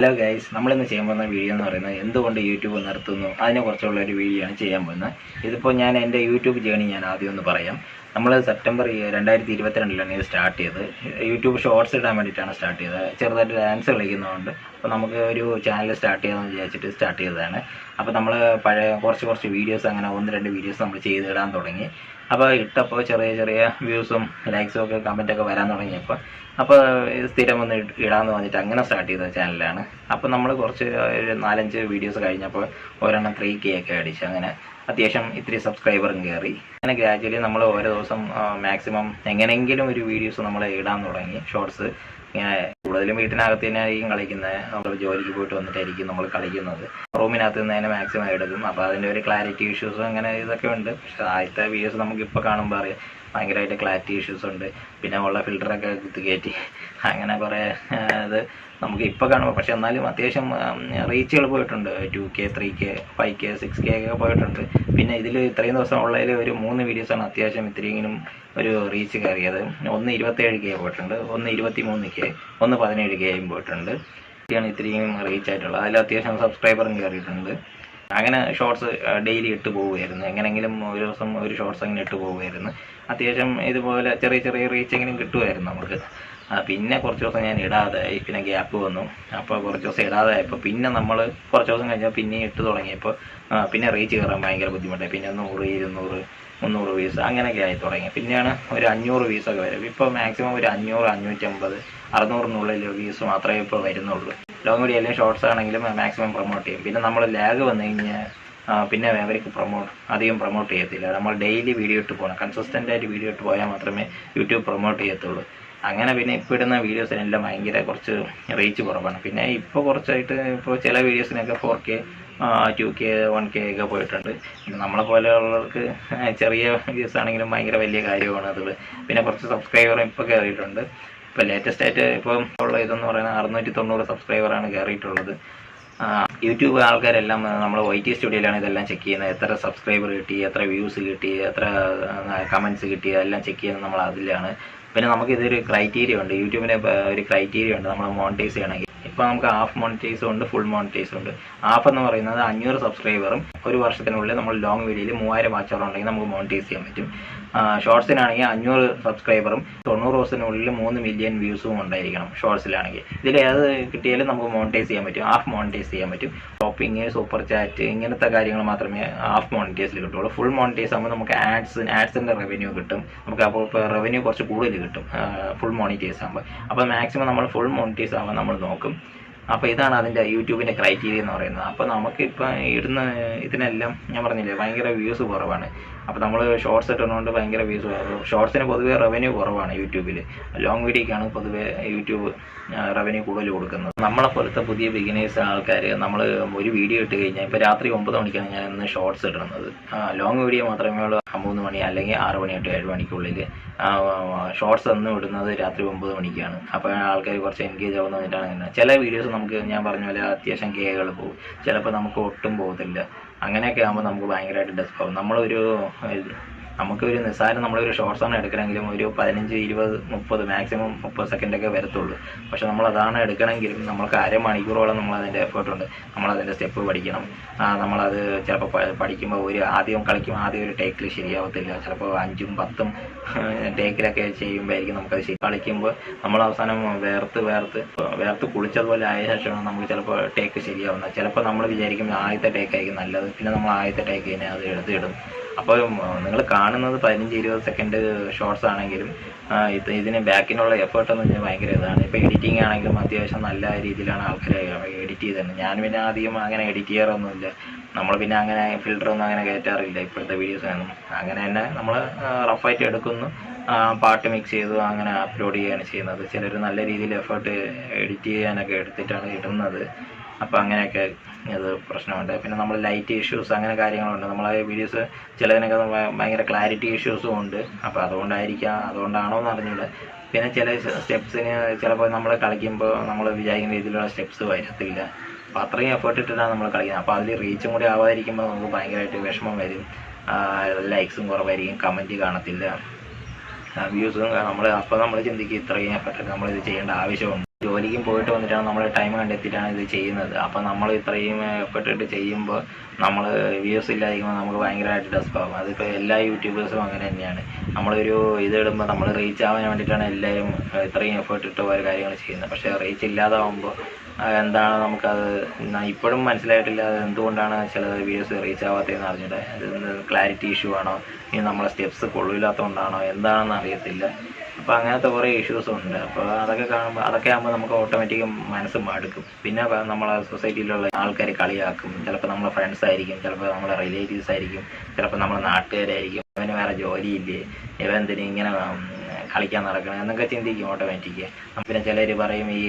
Hello guys നമ്മളിന്ന് ചെയ്യാൻ പോകുന്ന വീഡിയോ എന്ന് പറയുന്നത് എന്തുകൊണ്ട് യൂട്യൂബ് നിർത്തുന്നു? അതിനെ കുറിച്ചുള്ള ഒരു വീഡിയോ ആണ് ചെയ്യാൻ പോകുന്നത്. ഇതിപ്പോൾ ഞാൻ എന്റെ യൂട്യൂബ് ജേണി ഞാൻ ആദ്യം ഒന്ന് പറയാം. നമ്മൾ സെപ്റ്റംബർ രണ്ടായിരത്തി ഇരുപത്തിരണ്ടിലാണ് ഇത് സ്റ്റാർട്ട് ചെയ്തത്. യൂട്യൂബ് ഷോർട്സ് ഇടാൻ വേണ്ടിയിട്ടാണ് സ്റ്റാർട്ട് ചെയ്തത്. ചെറുതായിട്ട് ഡാൻസ് കളിക്കുന്നതുകൊണ്ട് അപ്പോൾ നമുക്ക് ഒരു ചാനൽ സ്റ്റാർട്ട് ചെയ്യാമെന്ന് വിചാരിച്ചിട്ട് സ്റ്റാർട്ട് ചെയ്തതാണ്. അപ്പോൾ നമ്മൾ പഴയ കുറച്ച് കുറച്ച് വീഡിയോസ് അങ്ങനെ ഒന്ന് രണ്ട് വീഡിയോസ് നമ്മൾ ചെയ്തിടാൻ തുടങ്ങി. അപ്പോൾ ഇട്ടപ്പോൾ ചെറിയ ചെറിയ വ്യൂസും ലൈക്സും ഒക്കെ കമന്റൊക്കെ വരാൻ തുടങ്ങിയപ്പോൾ അപ്പോൾ സ്ഥിരം ഒന്ന് ഇട് ഇടാന്ന് പറഞ്ഞിട്ട് അങ്ങനെ സ്റ്റാർട്ട് ചെയ്ത ചാനലാണ് അപ്പോൾ നമ്മൾ കുറച്ച് ഒരു നാലഞ്ച് വീഡിയോസ് കഴിഞ്ഞപ്പോൾ ഒരെണ്ണം ത്രീ കെ ഒക്കെ അടിച്ച് അങ്ങനെ അത്യാവശ്യം ഇത്തിരി സബ്സ്ക്രൈബറും കയറി അങ്ങനെ ഗ്രാജുവലി നമ്മൾ ഓരോ ദിവസം മാക്സിമം എങ്ങനെയെങ്കിലും ഒരു വീഡിയോസ് നമ്മൾ ഇടാൻ തുടങ്ങി. ഷോർട്സ് ഇങ്ങനെ കൂടുതലും വീട്ടിനകത്ത് തന്നെയായിരിക്കും കളിക്കുന്നത് നമ്മൾ ജോലിക്ക് പോയിട്ട് വന്നിട്ടായിരിക്കും നമ്മൾ കളിക്കുന്നത്. റൂമിനകത്ത് നിന്ന് തന്നെ മാക്സിമം എടുക്കും. അപ്പോൾ അതിന്റെ ഒരു ക്ലാരിറ്റി ഇഷ്യൂസും അങ്ങനെ ഇതൊക്കെ ഉണ്ട്. പക്ഷേ ആദ്യത്തെ വീഡിയോസ് നമുക്കിപ്പോൾ കാണുമ്പോൾ അറിയാം ഭയങ്കരമായിട്ട് ക്ലാരിറ്റി ഇഷ്യൂസ് ഉണ്ട്. പിന്നെ ഉള്ള ഫിൽറ്ററൊക്കെ കുത്തി കയറ്റി. അങ്ങനെ കുറേ ഇത് നമുക്ക് ഇപ്പോൾ കാണുമ്പോൾ പക്ഷെ എന്നാലും അത്യാവശ്യം റീച്ചുകൾ പോയിട്ടുണ്ട്. Two K three K five K six K ഒക്കെ പോയിട്ടുണ്ട്. പിന്നെ ഇതിൽ ഇത്രയും ദിവസം ഉള്ളതിൽ ഒരു മൂന്ന് വീഡിയോസാണ് അത്യാവശ്യം ഇത്രയെങ്കിലും ഒരു റീച്ച് കയറിയത്. ഒന്ന് ഇരുപത്തേഴ് കെ പോയിട്ടുണ്ട് ഒന്ന് ഇരുപത്തി മൂന്ന് കെ ഒന്ന് പതിനേഴ് കെയും പോയിട്ടുണ്ട്. ഇതൊക്കെയാണ് ഇത്രയും റീച്ച് ആയിട്ടുള്ളത്. അതിൽ അത്യാവശ്യം സബ്സ്ക്രൈബറും കയറിയിട്ടുണ്ട്. അങ്ങനെ ഷോർട്സ് ഡെയിലി ഇട്ട് പോവുമായിരുന്നു എങ്ങനെങ്കിലും ഒരു ദിവസം ഒരു ഷോർട്സ് അങ്ങനെ ഇട്ട് പോവുമായിരുന്നു അത്യാവശ്യം ഇതുപോലെ ചെറിയ ചെറിയ റീച്ച് എങ്കിലും കിട്ടുമായിരുന്നു നമുക്ക്. പിന്നെ കുറച്ച് ദിവസം ഞാൻ ഇടാതായി പിന്നെ ഗ്യാപ്പ് വന്നു. അപ്പോൾ കുറച്ച് ദിവസം ഇടാതായപ്പോൾ പിന്നെ നമ്മൾ കുറച്ച് ദിവസം കഴിഞ്ഞാൽ പിന്നെ ഇട്ട് തുടങ്ങിയപ്പോൾ പിന്നെ റീച്ച് കയറാൻ ഭയങ്കര ബുദ്ധിമുട്ടായി. പിന്നെ നൂറ് ഇരുന്നൂറ് മുന്നൂറ് വീസ് അങ്ങനെയൊക്കെ ആയി തുടങ്ങി. പിന്നെയാണ് ഒരു അഞ്ഞൂറ് വീസൊക്കെ വരും. ഇപ്പോൾ മാക്സിമം ഒരു അഞ്ഞൂറ് അഞ്ഞൂറ്റമ്പത് അറുന്നൂറിനുള്ളിൽ വീസ് മാത്രമേ ഇപ്പോൾ വരുന്നുള്ളൂ. ലോങ് വീഡിയോ അല്ലെങ്കിൽ ഷോർട്സ് ആണെങ്കിലും മാക്സിമം പ്രൊമോട്ട് ചെയ്യും. പിന്നെ നമ്മൾ ലാഗ് വന്നു കഴിഞ്ഞാൽ പിന്നെ അവർക്ക് പ്രൊമോട്ട് അധികം പ്രൊമോട്ട് ചെയ്യത്തില്ല. നമ്മൾ ഡെയിലി വീഡിയോ ഇട്ട് പോകണം കൺസിസ്റ്റന്റ് ആയിട്ട് വീഡിയോ ഇട്ട് പോയാൽ മാത്രമേ യൂട്യൂബ് പ്രൊമോട്ട് ചെയ്യത്തുള്ളൂ. അങ്ങനെ പിന്നെ ഇപ്പോൾ ഇടുന്ന വീഡിയോസിനെല്ലാം ഭയങ്കര കുറച്ച് റീച്ച് കുറവാണ്. പിന്നെ ഇപ്പോൾ കുറച്ചായിട്ട് ഇപ്പോൾ ചില വീഡിയോസിനൊക്കെ four K two K one K ഒക്കെ പോയിട്ടുണ്ട്. പിന്നെ നമ്മളെ പോലെയുള്ളവർക്ക് ചെറിയ വീഡിയോസ് ആണെങ്കിലും ഭയങ്കര വലിയ കാര്യമാണ് അത്. പിന്നെ കുറച്ച് സബ്സ്ക്രൈബറും ഇപ്പോൾ കയറിയിട്ടുണ്ട് ഇപ്പോൾ ലേറ്റസ്റ്റ് ആയിട്ട് ഇപ്പം ഉള്ള ഇതെന്ന് പറയുന്നത് അറുന്നൂറ്റി തൊണ്ണൂറ് സബ്സ്ക്രൈബറാണ് കയറിയിട്ടുള്ളത് യൂട്യൂബ് ആൾക്കാരെല്ലാം നമ്മൾ വൈ ടി സ്റ്റുഡിയോയിലാണ് ഇതെല്ലാം ചെക്ക് ചെയ്യുന്നത്. എത്ര സബ്സ്ക്രൈബർ കിട്ടി എത്ര വ്യൂസ് കിട്ടി എത്ര കമൻസ് കിട്ടി എല്ലാം ചെക്ക് ചെയ്യുന്നത് നമ്മൾ അതിലാണ്. പിന്നെ നമുക്ക് ഇതൊരു ക്രൈറ്റീരിയ ഉണ്ട്. യൂട്യൂബിന് ഒരു ക്രൈറ്റീരിയ ഉണ്ട്. നമ്മൾ മോണിറ്റൈസ് ചെയ്യണമെങ്കിൽ. ഇപ്പോൾ നമുക്ക് ഹാഫ് മോണിറ്റൈസും ഉണ്ട് ഫുൾ മോണിറ്റൈസും ഉണ്ട്. ഹാഫ് എന്ന് പറയുന്നത് അഞ്ഞൂറ് സബ്സ്ക്രൈബറും ഒരു വർഷത്തിനുള്ളിൽ നമ്മൾ ലോങ് വീഡിയോയിൽ മൂവായിരം വാച്ച് ഉണ്ടെങ്കിൽ നമുക്ക് മോണിറ്റൈസ് ചെയ്യാൻ പറ്റും. ഷോർട്സിനാണെങ്കിൽ അഞ്ഞൂറ് സബ്സ്ക്രൈബറും തൊണ്ണൂറ് ദിവസത്തിനുള്ളിൽ മൂന്ന് മില്യൺ വ്യൂസും ഉണ്ടായിരിക്കണം ഷോർട്സിലാണെങ്കിൽ ഇതിൽ ഏത് കിട്ടിയാലും നമുക്ക് മോണിറ്റൈസ് ചെയ്യാൻ പറ്റും ഹാഫ് മോണിറ്റൈസ് ചെയ്യാൻ പറ്റും. ഷോപ്പിംഗ് സൂപ്പർ ചാറ്റ് ഇങ്ങനത്തെ കാര്യങ്ങൾ മാത്രമേ ഹാഫ് മോണിറ്റൈസിൽ കിട്ടുള്ളൂ. ഫുൾ മോണിറ്റൈസ് ആകുമ്പോൾ നമുക്ക് ആഡ്സ് ആഡ്സിന്റെ റവന്യൂ കിട്ടും. നമുക്ക് അപ്പോൾ റവന്യൂ കുറച്ച് കൂടുതൽ കിട്ടും ഫുൾ മോണിറ്റൈസ് ആകുമ്പോൾ. അപ്പോൾ മാക്സിമം നമ്മൾ ഫുൾ മോണിറ്റൈസ് ആകുമ്പോൾ നമ്മൾ നോക്കും. അപ്പോൾ ഇതാണ് അതിന്റെ യൂട്യൂബിന്റെ ക്രൈറ്റീരിയ എന്ന് പറയുന്നത്. അപ്പോൾ നമുക്ക് ഇപ്പം ഇടുന്ന ഇതിനെല്ലാം ഞാൻ പറഞ്ഞില്ലേ ഭയങ്കര വ്യൂസ് കുറവാണ്. അപ്പോൾ നമ്മൾ ഷോർട്സ് ഇട്ടുകൊണ്ട് ഭയങ്കര വ്യൂസ് ഷോർട്സിന് പൊതുവേ റവന്യൂ കുറവാണ് യൂട്യൂബിൽ ലോങ് വീഡിയോക്കാണ് പൊതുവേ യൂട്യൂബ് റവന്യൂ കൂടുതൽ കൊടുക്കുന്നത്. നമ്മളെ പോലത്തെ പുതിയ ബിഗിനേഴ്സ് ആൾക്കാർ നമ്മൾ ഒരു വീഡിയോ ഇട്ട് കഴിഞ്ഞാൽ ഇപ്പോൾ രാത്രി ഒമ്പത് മണിക്കാണ് ഞാൻ ഇന്ന് ഷോർട്സ് ഇടുന്നത്. ലോങ് വീഡിയോ മാത്രമേ ഉള്ളൂ. മൂന്ന് മണി അല്ലെങ്കിൽ ആറ് മണി തൊട്ട് ഏഴ് മണിക്കുള്ളിൽ ഷോർട്സ് എന്നും ഇടുന്നത് രാത്രി ഒമ്പത് മണിക്കാണ്. അപ്പോൾ ആൾക്കാർ കുറച്ച് എൻഗേജ് ആവുന്ന വന്നിട്ടാണ് ചില വീഡിയോസ് നമുക്ക് ഞാൻ പറഞ്ഞ പോലെ അത്യാവശ്യം കേകൾ പോകും ചിലപ്പോൾ നമുക്ക് ഒട്ടും പോകത്തില്ല. അങ്ങനെയൊക്കെ ആകുമ്പോൾ നമുക്ക് ഭയങ്കരമായിട്ട് ഡെസ്ക് ആവും. നമ്മളൊരു നമുക്കൊരു നിസ്സാരം നമ്മളൊരു ഷോർട്സ് ആണ് എടുക്കണമെങ്കിലും ഒരു പതിനഞ്ച് ഇരുപത് മുപ്പത് മാക്സിമം മുപ്പത് സെക്കൻഡൊക്കെ വരത്തുള്ളൂ. പക്ഷെ നമ്മൾ അതാണ് എടുക്കണമെങ്കിലും നമ്മൾക്ക് അരമണിക്കൂറോളം നമ്മൾ അതിന്റെ എഫേർട്ട് ഉണ്ട്. നമ്മൾ അതിന്റെ സ്റ്റെപ്പ് പഠിക്കണം നമ്മളത് ചിലപ്പോൾ പഠിക്കുമ്പോൾ ഒരു ആദ്യം കളിക്കും. ആദ്യം ഒരു ടേക്കിൽ ശരിയാവത്തില്ല. ചിലപ്പോൾ അഞ്ചും പത്തും ടേക്കിലൊക്കെ ചെയ്യുമ്പോഴായിരിക്കും നമുക്കത് ശരി. കളിക്കുമ്പോൾ നമ്മൾ അവസാനം വേർത്ത് വേർത്ത് വേർത്ത് കുളിച്ചതുപോലെ ആയ ശേഷമാണ് നമുക്ക് ചിലപ്പോൾ ടേക്ക് ശരിയാവുന്നത്. ചിലപ്പോൾ നമ്മൾ വിചാരിക്കും ആദ്യത്തെ ടേക്കായിരിക്കും നല്ലത്. പിന്നെ നമ്മൾ ആദ്യത്തെ ടേക്ക് തന്നെ അത് എടുത്തിടും അപ്പോൾ നിങ്ങൾ കാണുന്നത് പതിനഞ്ച് ഇരുപത് സെക്കൻഡ് ഷോർട്സ് ആണെങ്കിലും ഇത് ഇതിന് ബാക്കിനുള്ള എഫേർട്ട് എന്ന് പറഞ്ഞാൽ ഭയങ്കര ഇതാണ്. ഇപ്പൊ എഡിറ്റിംഗ് ആണെങ്കിലും അത്യാവശ്യം നല്ല രീതിയിലാണ് ആൾക്കാർ എഡിറ്റ് ചെയ്തത് ഞാൻ പിന്നെ ആദ്യം അങ്ങനെ എഡിറ്റ് ചെയ്യാറൊന്നുമില്ല. നമ്മൾ പിന്നെ അങ്ങനെ ഫിൽറ്റർ ഒന്നും അങ്ങനെ കയറ്റാറില്ല ഇപ്പോഴത്തെ വീഡിയോസൊന്നും അങ്ങനെ തന്നെ നമ്മൾ റഫായിട്ട് എടുക്കുന്നു. പാട്ട് മിക്സ് ചെയ്തു അങ്ങനെ അപ്ലോഡ് ചെയ്യുകയാണ് ചെയ്യുന്നത്. ചിലർ നല്ല രീതിയിൽ എഫേർട്ട് എഡിറ്റ് ചെയ്യാനൊക്കെ എടുത്തിട്ടാണ് ഇടുന്നത്. അപ്പോൾ അങ്ങനെയൊക്കെ ഇത് പ്രശ്നമുണ്ട്. പിന്നെ നമ്മൾ ലൈറ്റ് ഇഷ്യൂസ് അങ്ങനെ കാര്യങ്ങളുണ്ട്. നമ്മളെ വീഡിയോസ് ചിലതിനൊക്കെ ഭയങ്കര ക്ലാരിറ്റി ഇഷ്യൂസും ഉണ്ട്. അപ്പോൾ അതുകൊണ്ടായിരിക്കാം അതുകൊണ്ടാണോ എന്ന് അറിഞ്ഞില്ല പിന്നെ ചില സ്റ്റെപ്സിന് ചിലപ്പോൾ നമ്മൾ കളിക്കുമ്പോൾ നമ്മൾ വിചാരിക്കുന്ന രീതിയിലുള്ള സ്റ്റെപ്സ് വരത്തില്ല. അപ്പോൾ അത്രയും എഫേർട്ട് ഇട്ടിട്ടാണ് നമ്മൾ കളിക്കുന്നത്. അപ്പോൾ അതിൽ റീച്ചും കൂടി ആവാതിരിക്കുമ്പോൾ നമുക്ക് ഭയങ്കരമായിട്ട് വിഷമം വരും. ലൈക്സും കുറവായിരിക്കും. കമന്റ് കാണത്തില്ല. വ്യൂസും നമ്മൾ അപ്പോൾ നമ്മൾ ചിന്തിക്കും ഇത്രയും എഫർട്ട് നമ്മളിത് ചെയ്യേണ്ട ആവശ്യമുണ്ട്. ജോലിക്കും പോയിട്ട് വന്നിട്ടാണ് നമ്മൾ ടൈം കണ്ടെത്തിയിട്ടാണ് ഇത് ചെയ്യുന്നത്. അപ്പോൾ നമ്മൾ ഇത്രയും എഫേർട്ട് ചെയ്യുമ്പോൾ നമ്മൾ വ്യൂസ് ഇല്ലാതിരിക്കുമ്പോൾ നമുക്ക് ഭയങ്കരമായിട്ട് ആകും അതിപ്പോൾ എല്ലാ യൂട്യൂബേഴ്സും അങ്ങനെ തന്നെയാണ്. നമ്മളൊരു ഇത് ഇടുമ്പോൾ നമ്മൾ റീച്ച് ആവാൻ വേണ്ടിയിട്ടാണ് എല്ലാവരും ഇത്രയും എഫേർട്ട് ഇട്ട് ഓരോ കാര്യങ്ങൾ ചെയ്യുന്നത്. പക്ഷേ റീച്ച് ഇല്ലാതാവുമ്പോൾ എന്താണ് നമുക്കത് ഇപ്പോഴും മനസ്സിലായിട്ടില്ല അത് എന്തുകൊണ്ടാണ് ചില വീഡിയോസ് റീച്ച് ആവാത്തതെന്ന് അറിഞ്ഞിട്ട് ക്ലാരിറ്റി ഇഷ്യൂ ആണോ? ഇനി നമ്മളെ സ്റ്റെപ്സ് കൊള്ളില്ലാത്തതുകൊണ്ടാണോ? എന്താണെന്ന് അറിയത്തില്ല. അപ്പോൾ അങ്ങനത്തെ കുറേ ഇഷ്യൂസും ഉണ്ട്. അപ്പോൾ അതൊക്കെ കാണുമ്പോൾ അതൊക്കെ ആകുമ്പോൾ നമുക്ക് ഓട്ടോമാറ്റിക് മനസ്സ് മടുക്കും പിന്നെ നമ്മളെ സൊസൈറ്റിയിലുള്ള ആൾക്കാർ കളിയാക്കും. ചിലപ്പോൾ നമ്മളെ ഫ്രണ്ട്സ് ആയിരിക്കും. ചിലപ്പോൾ നമ്മളെ റിലേറ്റീവ്സ് ആയിരിക്കും. ചിലപ്പോൾ നമ്മളെ നാട്ടുകാരായിരിക്കും. ഇവന് വേറെ ജോലിയില്ലേ? ഇവൻ ഇങ്ങനെ കളിക്കാൻ നടക്കണം? എന്നൊക്കെ ചിന്തിക്കും ഓട്ടോമാറ്റിക് പിന്നെ ചിലർ പറയും ഈ